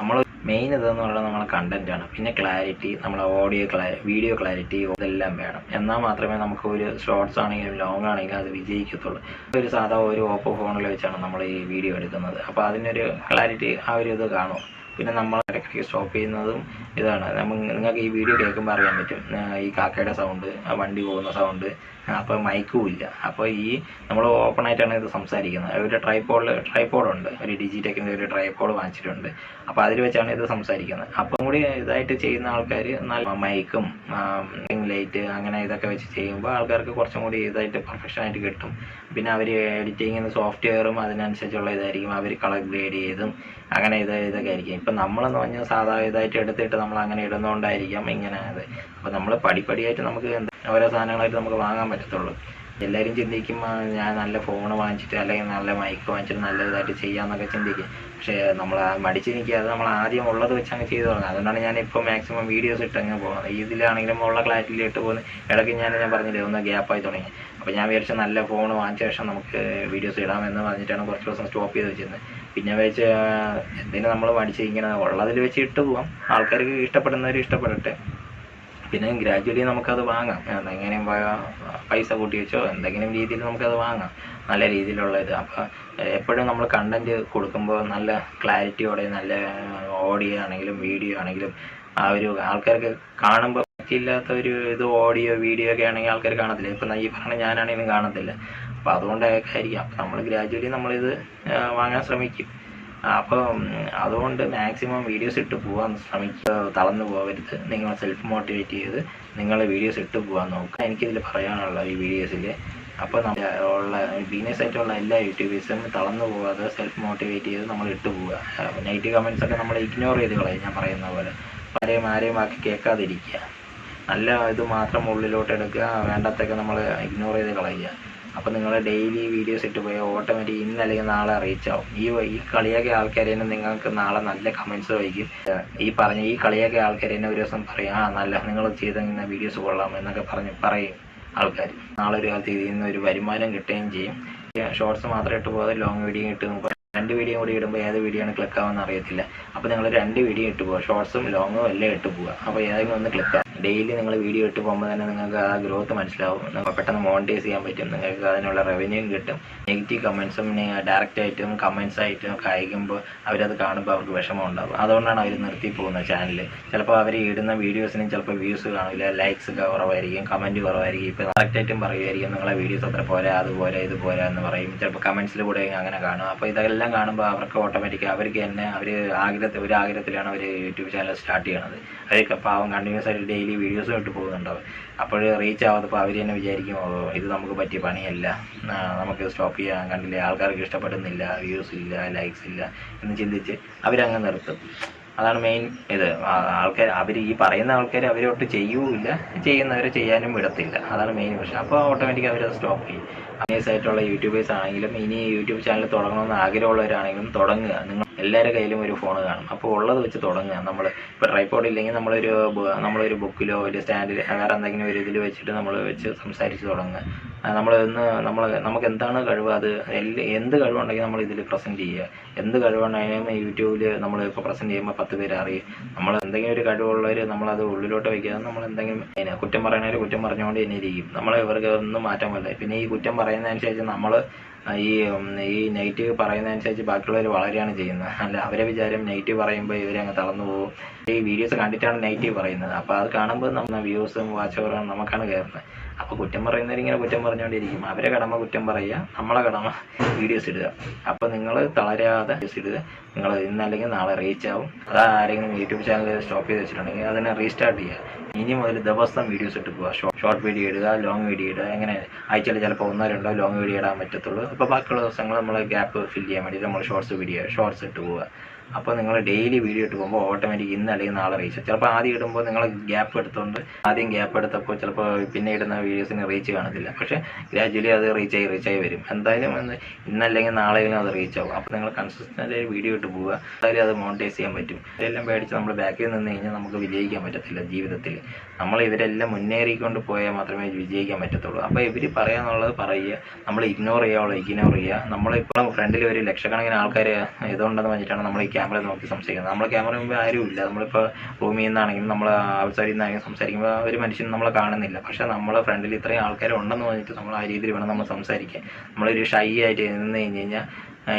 നമ്മൾ മെയിൻ ഇതെന്ന് പറയുന്നത് നമ്മളെ കണ്ടന്റ് ആണ്. പിന്നെ ക്ലാരിറ്റി നമ്മളെ ഓഡിയോ ക്ലാ വീഡിയോ ക്ലാരിറ്റി ഇതെല്ലാം വേണം. എന്നാൽ മാത്രമേ നമുക്ക് ഒരു ഷോർട്സ് ആണെങ്കിലും ലോങ് ആണെങ്കിലും അത് വിജയിക്കത്തുള്ളൂ. ഒരു സാധാ ഒരു ഓപ്പോ ഫോണിൽ വെച്ചാണ് നമ്മൾ ഈ വീഡിയോ എടുക്കുന്നത്. അപ്പോൾ അതിനൊരു ക്ലാരിറ്റി ആ ഒരു ഇത് കാണും. പിന്നെ നമ്മൾ ഇടയ്ക്കിടയ്ക്ക് സ്റ്റോപ്പ് ചെയ്യുന്നതും ഇതാണ്. നിങ്ങൾക്ക് ഈ വീഡിയോ കേൾക്കുമ്പോൾ അറിയാൻ പറ്റും. ഈ കാക്കയുടെ സൗണ്ട് ആ വണ്ടി പോകുന്ന സൗണ്ട് അപ്പോൾ മൈക്കും ഇല്ല. അപ്പോൾ ഈ നമ്മൾ ഓപ്പൺ ആയിട്ടാണ് ഇത് സംസാരിക്കുന്നത്. ഒരു ട്രൈപോഡ് ഉണ്ട്. ഒരു ഡിജിടെക്കിന്റെ ഒരു ട്രൈപോഡ് വാങ്ങിച്ചിട്ടുണ്ട്. അപ്പോൾ അതിൽ വെച്ചാണ് ഇത് സംസാരിക്കുന്നത്. അപ്പം കൂടി ഇതായിട്ട് ചെയ്യുന്ന ആൾക്കാർ നല്ല മൈക്കും ലൈറ്റ് അങ്ങനെ ഇതൊക്കെ വെച്ച് ചെയ്യുമ്പോൾ ആൾക്കാർക്ക് കുറച്ചും കൂടി ഇതായിട്ട് പെർഫെക്ഷൻ ആയിട്ട് കിട്ടും. പിന്നെ അവർ എഡിറ്റിങ്ങിന് സോഫ്റ്റ്വെയറും അതിനനുസരിച്ചുള്ള ഇതായിരിക്കും. അവർ കളർ ഗ്രേഡ് ചെയ്തും അങ്ങനെ ഇത് ഇതൊക്കെ ആയിരിക്കും. ഇപ്പം നമ്മളെന്ന് പറഞ്ഞാൽ സാധാ ഇതായിട്ട് എടുത്തിട്ട് നമ്മൾ അങ്ങനെ ഇടുന്നതുകൊണ്ടായിരിക്കാം ഇങ്ങനെ അത്. അപ്പോൾ നമ്മൾ പടിപ്പടിയായിട്ട് നമുക്ക് എന്താ ഓരോ സാധനങ്ങളായിട്ട് നമുക്ക് വാങ്ങാൻ പറ്റത്തുള്ളൂ. എല്ലാവരും ചിന്തിക്കും ഞാൻ നല്ല ഫോൺ വാങ്ങിച്ചിട്ട് അല്ലെങ്കിൽ നല്ല മൈക്ക് വാങ്ങിച്ചിട്ട് നല്ലതായിട്ട് ചെയ്യാമെന്നൊക്കെ ചിന്തിക്കും. പക്ഷേ നമ്മൾ മടിച്ച് നിൽക്കാതെ നമ്മൾ ആദ്യം ഉള്ളത് വെച്ച് അങ്ങ് ചെയ്തു തുടങ്ങുക അതുകൊണ്ടാണ് ഞാൻ ഇപ്പോൾ മാക്സിമം വീഡിയോസ് ഇട്ട് അങ്ങ് പോകുന്നത്. ഇതിലാണെങ്കിലും ഉള്ള ക്ലാരിറ്റിയിൽ ഇട്ട് പോകുന്നത് ഇടയ്ക്ക് ഞാൻ ഞാൻ പറഞ്ഞില്ലേ ഒന്ന് ഗ്യാപ്പായി തുടങ്ങി. അപ്പോൾ ഞാൻ വിചാരിച്ച നല്ല ഫോൺ വാങ്ങിച്ച ശേഷം നമുക്ക് വീഡിയോസ് ഇടാമെന്ന് പറഞ്ഞിട്ടാണ് കുറച്ച് ദിവസം സ്റ്റോപ്പ് ചെയ്ത് വെച്ചിരുന്നത്. പിന്നെ വെച്ച് എന്തിനു നമ്മൾ മടിച്ച് ഇങ്ങനെ ഉള്ളതിൽ വെച്ച് ഇട്ട് പോവാം. ആൾക്കാർക്ക് ഇഷ്ടപ്പെടുന്നവർ ഇഷ്ടപ്പെടട്ടെ. പിന്നെ ഗ്രാജുവലി നമുക്കത് വാങ്ങാം. പ- പൈസ കൂട്ടി വെച്ചോ എന്തെങ്കിലും രീതിയിൽ നമുക്കത് വാങ്ങാം. നല്ല രീതിയിലുള്ള ഇത് അപ്പോൾ എപ്പോഴും നമ്മൾ കണ്ടന്റ് കൊടുക്കുമ്പോൾ നല്ല ക്ലാരിറ്റിയോടെ നല്ല ഓഡിയോ ആണെങ്കിലും വീഡിയോ ആണെങ്കിലും ആ ഒരു ആൾക്കാർക്ക് കാണുമ്പോൾ പറ്റില്ലാത്ത ഒരു ഇത് ഓഡിയോ വീഡിയോ ഒക്കെ ആണെങ്കിൽ ആൾക്കാർ കാണത്തില്ല. ഇപ്പം ഈ പറഞ്ഞ ഞാനാണെങ്കിലും കാണത്തില്ല. അപ്പോൾ അതുകൊണ്ടായിരിക്കാം അപ്പം നമ്മൾ ഗ്രാജുവലി നമ്മളിത് വാങ്ങാൻ ശ്രമിക്കും. അപ്പം അതുകൊണ്ട് മാക്സിമം വീഡിയോസ് ഇട്ട് പോകാൻ ശ്രമിക്കുക. തളർന്നു പോകരുത് നിങ്ങൾ സെൽഫ് മോട്ടിവേറ്റ് ചെയ്ത് നിങ്ങൾ വീഡിയോസ് ഇട്ട് പോകാൻ നോക്കുക. എനിക്കിതിൽ പറയാനുള്ള ഈ വീഡിയോസിൽ അപ്പോൾ നമ്മൾ ഉള്ള ബിസിനസ് ആയിട്ടുള്ള എല്ലാ യൂട്യൂബേഴ്സും തളർന്നു പോകാതെ സെൽഫ് മോട്ടിവേറ്റ് ചെയ്ത് നമ്മൾ ഇട്ട് പോവുക. നെഗറ്റീവ് കമൻസ് ഒക്കെ നമ്മൾ ഇഗ്നോർ ചെയ്ത് കളയും ഞാൻ പറയുന്ന പോലെ. ആരെയും ആരെയും ആക്കി കേൾക്കാതിരിക്കുക. നല്ല ഇത് മാത്രം ഉള്ളിലോട്ട് എടുക്കുക. വേണ്ടാത്തൊക്കെ നമ്മൾ ഇഗ്നോർ ചെയ്ത് കളയുക. അപ്പോൾ നിങ്ങൾ ഡെയിലി വീഡിയോസ് ഇട്ട് പോയാൽ ഓട്ടോമാറ്റിക് ഇന്ന് അല്ലെങ്കിൽ നാളെ റീച്ച് ആവും. ഈ ഈ കളിയാക്കിയ തന്നെ നിങ്ങൾക്ക് നാളെ നല്ല കമൻസ് വഹിക്കും ഈ പറഞ്ഞ ഈ കളിയാക്കിയ തന്നെ ഒരു ദിവസം പറയും ആ നല്ല നിങ്ങൾ ചെയ്ത വീഡിയോസ് കൊള്ളാം എന്നൊക്കെ പറഞ്ഞ് പറയും ആൾക്കാർ നാളെ ഒരു കാലത്ത് ഇതിൽ നിന്ന് ഒരു വരുമാനം കിട്ടുകയും ചെയ്യും. ഷോർട്സ് മാത്രം ഇട്ട് പോകാതെ ലോങ് വീഡിയോ ഇട്ട് നോക്കുക രണ്ട് വീഡിയോ കൂടി ഇടുമ്പോൾ ഏത് വീഡിയോ ആണ് ക്ലിക്ക് ആവുമെന്ന് അറിയത്തില്ല. അപ്പോൾ നിങ്ങൾ രണ്ട് വീഡിയോ ഇട്ട് പോകുക ഷോർട്സും ലോങ്ങും എല്ലാം ഇട്ട് പോവുക അപ്പോൾ ഏതെങ്കിലും ഒന്ന് ക്ലിക്ക് ആവും. ഡെയിലി നിങ്ങൾ വീഡിയോ ഇട്ട് പോകുമ്പോൾ തന്നെ നിങ്ങൾക്ക് ആ ഗ്രോത്ത് മനസ്സിലാവും. പെട്ടെന്ന് മോണിറ്റൈസ് ചെയ്യാൻ പറ്റും. നിങ്ങൾക്ക് അതിനുള്ള റവന്യൂയും കിട്ടും. നെഗറ്റീവ് കമൻസും ഡയറക്റ്റ് ആയിട്ടും കമൻസ് ആയിട്ടും ഒക്കെ അയക്കുമ്പോൾ അവരത് കാണുമ്പോൾ അവർക്ക് വിഷമം ഉണ്ടാവും. അതുകൊണ്ടാണ് അവർ നിർത്തി പോകുന്നത് ചാനൽ ചിലപ്പോൾ അവർ ഇടുന്ന വീഡിയോസിനും ചിലപ്പോൾ വ്യൂസ് കാണില്ല ലൈക്സ് ഒക്കെ കുറവായിരിക്കും കമന്റ് കുറവായിരിക്കും. ഇപ്പോൾ ഡയറക്റ്റ് പറയുമായിരിക്കും നിങ്ങളെ വീഡിയോസ് അത്ര പോരാ അത് പോരാ ഇത് പോരാ എന്ന് പറയും. ചിലപ്പോൾ കമൻസിൽ കൂടെ അങ്ങനെ കാണും. അപ്പോൾ ഇതെല്ലാം കാണുമ്പോൾ അവർക്ക് ഓട്ടോമാറ്റിക് അവർക്ക് തന്നെ അവർ ആഗ്രഹത്തിൽ ഒരു ആഗ്രഹത്തിലാണ് അവർ യൂട്യൂബ് ചാനൽ സ്റ്റാർട്ട് ചെയ്യണത്. അവർക്ക് പാവം കണ്ടിന്യൂസ് ആയിട്ട് ഡെയിലി വീഡിയോസ് ഇട്ട് പോകുന്നുണ്ടാവും. അപ്പോൾ റീച്ച് ആവാത്തപ്പോൾ അവർ തന്നെ വിചാരിക്കും ഇത് നമുക്ക് പറ്റിയ പണിയല്ല. നമുക്ക് സ്റ്റോപ്പ് ചെയ്യാൻ കണ്ടില്ല ആൾക്കാർക്ക് ഇഷ്ടപ്പെടുന്നില്ല വ്യൂസ് ഇല്ല ലൈക്സ് ഇല്ല എന്ന് ചിന്തിച്ച് അവരങ്ങ് നിർത്തും. അതാണ് മെയിൻ ഇത്. ആൾക്കാർ അവർ ഈ പറയുന്ന ആൾക്കാർ അവരോട്ട് ചെയ്യൂല്ല ചെയ്യുന്നവരെ ചെയ്യാനും വിടത്തില്ല. അതാണ് മെയിൻ പ്രശ്നം. അപ്പോൾ ഓട്ടോമാറ്റിക് അവരത് സ്റ്റോപ്പ് ചെയ്യും. അമേസ് ആയിട്ടുള്ള യൂട്യൂബേഴ്സ് ആണെങ്കിലും ഇനി യൂട്യൂബ് ചാനൽ തുടങ്ങണമെന്ന് ആഗ്രഹമുള്ളവരാണെങ്കിലും തുടങ്ങുക. നിങ്ങൾ എല്ലാവരുടെ കയ്യിലും ഒരു ഫോൺ കാണും. അപ്പോൾ ഉള്ളത് വെച്ച് തുടങ്ങുക നമ്മൾ ഇപ്പോൾ ട്രൈപ്പോഡ് ഇല്ലെങ്കിൽ നമ്മളൊരു നമ്മളൊരു ബുക്കിലോ ഒരു സ്റ്റാൻഡിൽ വേറെ എന്തെങ്കിലും ഒരു ഇതിൽ വെച്ചിട്ട് നമ്മൾ വെച്ച് സംസാരിച്ച് തുടങ്ങുക. നമ്മൾ ഒന്ന് നമ്മൾ നമുക്ക് എന്താണ് കഴിവ്? അത് എന്ത് കഴിവുണ്ടെങ്കിൽ നമ്മൾ ഇതിൽ പ്രസന്റ് ചെയ്യുക. എന്ത് കഴിവുണ്ടായാലും യൂട്യൂബിൽ നമ്മൾ ഇപ്പോൾ പ്രസന്റ് ചെയ്യുമ്പോൾ പത്ത് പേര് അറിയും. നമ്മൾ എന്തെങ്കിലും ഒരു കഴിവുള്ളവർ നമ്മളത് ഉള്ളിലോട്ട് വയ്ക്കാതെ നമ്മൾ എന്തെങ്കിലും കുറ്റം പറയണവർ കുറ്റം പറഞ്ഞുകൊണ്ട് തന്നെ ഇരിക്കും. നമ്മൾ ഇവർക്ക് ഒന്നും മാറ്റാൻ പറ്റില്ല പിന്നെ ഈ കുറ്റം പറയുന്നതനുസരിച്ച് നമ്മൾ ഈ ഈ നെഗറ്റീവ് പറയുന്നതനുസരിച്ച് ബാക്കിയുള്ളവർ വളരെയാണ് ചെയ്യുന്നത്. അല്ല അവരെ വിചാരം നെഗറ്റീവ് പറയുമ്പോൾ ഇവർ അങ്ങ് തളർന്നു പോകും. ഈ വീഡിയോസ് കണ്ടിട്ടാണ് നെഗറ്റീവ് പറയുന്നത്. അപ്പോൾ അത് കാണുമ്പോൾ നമ്മൾ വ്യൂസും വാച്ച് നമുക്കാണ് കയറുന്നത് അപ്പോൾ കുറ്റം പറയുന്നവരിങ്ങനെ കുറ്റം പറഞ്ഞുകൊണ്ടിരിക്കും അവരെ കടമ കുറ്റം പറയുക നമ്മളെ കടമ വീഡിയോസ് ഇടുക. അപ്പോൾ നിങ്ങൾ തളരാതെ വീഡിയോസ് ഇടുക. നിങ്ങൾ ഇന്നല്ലെങ്കിൽ നാളെ റീച്ച് ആവും. അത് ആരെങ്കിലും യൂട്യൂബ് ചാനൽ സ്റ്റോപ്പ് ചെയ്ത് വെച്ചിട്ടുണ്ടെങ്കിൽ അതിനെ റീസ്റ്റാർട്ട് ചെയ്യുക. ഇനി മുതൽ ദിവസം വീഡിയോസ് പോവുക ഷോർട്ട് വീഡിയോ ഇടുക ലോങ് വീഡിയോ ഇടുക. അങ്ങനെ ആഴ്ചയിൽ ചിലപ്പോൾ ഒന്നോ രണ്ടോ ലോങ് വീഡിയോ ഇടാൻ പറ്റത്തുള്ളൂ. അപ്പോൾ ബാക്കിയുള്ള ദിവസങ്ങൾ നമ്മൾ ഗ്യാപ്പ് ഫില്ല് ചെയ്യാൻ വേണ്ടിയിട്ട് നമ്മൾ ഷോർട്സ് വീഡിയോ ഷോർട്സ് ഇട്ട് പോവുക. അപ്പോൾ നിങ്ങൾ ഡെയിലി വീഡിയോ ഇട്ട് പോകുമ്പോൾ ഓട്ടോമാറ്റിക് ഇന്ന് അല്ലെങ്കിൽ നാളെ റീച്ച് ചിലപ്പോൾ ആദ്യം ഇടുമ്പോൾ നിങ്ങൾ ഗ്യാപ്പ് എടുത്തുകൊണ്ട് ആദ്യം ഗ്യാപ്പ് എടുത്തപ്പോൾ ചിലപ്പോൾ പിന്നെ ഇടുന്ന വീഡിയോസിന് റീച്ച് കാണത്തില്ല. പക്ഷേ ഗ്രാജുവലി അത് റീച്ച് ആയി റീച്ച് ആയി വരും. എന്തായാലും ഇന്നല്ലെങ്കിൽ നാളെയെങ്കിലും അത് റീച്ച് ആവും. അപ്പോൾ നിങ്ങൾ കൺസിസ്റ്റന്റ് വീഡിയോ ഇട്ട് പോവുക. എന്തായാലും അത് മോണിറ്റൈസ് ചെയ്യാൻ പറ്റും. ഇതെല്ലാം പേടിച്ച് നമ്മൾ ബാക്കിൽ നിന്ന് കഴിഞ്ഞാൽ നമുക്ക് വിജയിക്കാൻ പറ്റത്തില്ല ജീവിതത്തിൽ നമ്മൾ ഇവരെല്ലാം മുന്നേറിക്കൊണ്ട് പോയാൽ മാത്രമേ വിജയിക്കാൻ പറ്റത്തുള്ളൂ. അപ്പോൾ ഇവർ പറയാന്നുള്ളത് പറയുക. നമ്മൾ ഇഗ്നോർ ചെയ്യാവുള്ളൂ ഇഗ്നോർ ചെയ്യുക നമ്മളിപ്പോൾ ഫ്രണ്ടിൽ ഒരു ലക്ഷക്കണക്കിന് ആൾക്കാർ ഇതുണ്ടെന്ന് വെച്ചിട്ടാണ് നമ്മൾ ക്യാമറ നോക്കി സംസാരിക്കുന്നത്. നമ്മളെ ക്യാമറ മുമ്പ് ആരും ഇല്ല. നമ്മളിപ്പോൾ റൂമിൽ നിന്നാണെങ്കിലും നമ്മൾ ഔട്ട്സൈഡിൽ നിന്നാണെങ്കിലും സംസാരിക്കുമ്പോൾ ഒരു മനുഷ്യൻ നമ്മളെ കാണുന്നില്ല. പക്ഷെ നമ്മളെ ഫ്രണ്ടിൽ ഇത്രയും ആൾക്കാർ ഉണ്ടെന്ന് പറഞ്ഞിട്ട് നമ്മൾ ആ രീതിയിൽ വേണം നമ്മൾ സംസാരിക്കാൻ. നമ്മളൊരു ഷൈ ആയിട്ട് നിന്ന് കഴിഞ്ഞ് കഴിഞ്ഞാൽ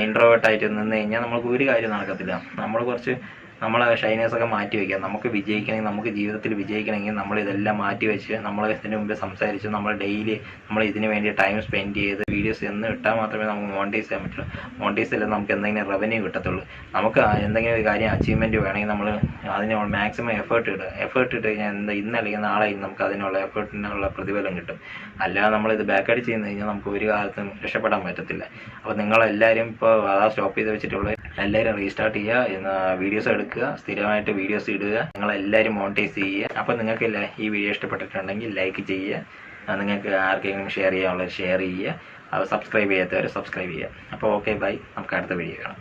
ഇൻട്രോവേർട്ടായിട്ട് നിന്ന് കഴിഞ്ഞാൽ നമ്മൾക്ക് ഒരു കാര്യം നടക്കത്തില്ല. നമ്മൾ കുറച്ച് നമ്മളെ ഷൈനേഴ്സ് ഒക്കെ മാറ്റി വയ്ക്കുക നമുക്ക് വിജയിക്കണമെങ്കിൽ നമുക്ക് ജീവിതത്തിൽ വിജയിക്കണമെങ്കിൽ നമ്മൾ ഇതെല്ലാം മാറ്റി വെച്ച് നമ്മൾ ഇതിന് മുമ്പ് സംസാരിച്ച് നമ്മൾ ഡെയിലി നമ്മൾ ഇതിന് വേണ്ടി ടൈം സ്പെൻഡ് ചെയ്ത് വീഡിയോസ് എന്ന് ഇട്ടാൽ മാത്രമേ നമുക്ക് മോണിറ്റൈസ് ചെയ്യാൻ പറ്റുള്ളൂ. മോണിറ്റൈസ് ചെയ്താൽ നമുക്ക് എന്തെങ്കിലും റവന്യൂ കിട്ടത്തുള്ളൂ. നമുക്ക് എന്തെങ്കിലും ഒരു കാര്യം അച്ചീവ്മെന്റ് വേണമെങ്കിൽ നമ്മൾ അതിന് മാക്സിമം എഫേർട്ട് ഇടുക എഫേർട്ട് ഇട്ട് കഴിഞ്ഞാൽ എന്താ ഇന്ന് അല്ലെങ്കിൽ നാളെ നമുക്ക് അതിനുള്ള എഫേർട്ടിനുള്ള പ്രതിഫലം കിട്ടും. അല്ലാതെ നമ്മൾ ബാക്ക് അടിച്ച് ചെയ്യുന്ന കഴിഞ്ഞാൽ നമുക്ക് ഒരു കാലത്തും രക്ഷപ്പെടാൻ പറ്റത്തില്ല. അപ്പോൾ നിങ്ങളെല്ലാവരും ഇപ്പോൾ അതാ സ്റ്റോപ്പ് ചെയ്ത് വെച്ചിട്ടുള്ള എല്ലാവരും റീസ്റ്റാർട്ട് ചെയ്യുക വീഡിയോസ് എടുക്കുക. സ്ഥിരമായിട്ട് വീഡിയോസ് ഇടുക നിങ്ങളെല്ലാവരും മോണിറ്റൈസ് ചെയ്യുക. അപ്പോൾ നിങ്ങൾക്ക് ഈ വീഡിയോ ഇഷ്ടപ്പെട്ടിട്ടുണ്ടെങ്കിൽ ലൈക്ക് ചെയ്യുക. നിങ്ങൾക്ക് ആർക്കെങ്കിലും ഷെയർ ചെയ്യാനുള്ളത് ഷെയർ ചെയ്യുക. സബ്സ്ക്രൈബ് ചെയ്യാത്തവർ സബ്സ്ക്രൈബ് ചെയ്യുക. അപ്പോൾ ഓക്കെ ബൈ നമുക്ക് അടുത്ത വീഡിയോ കാണാം.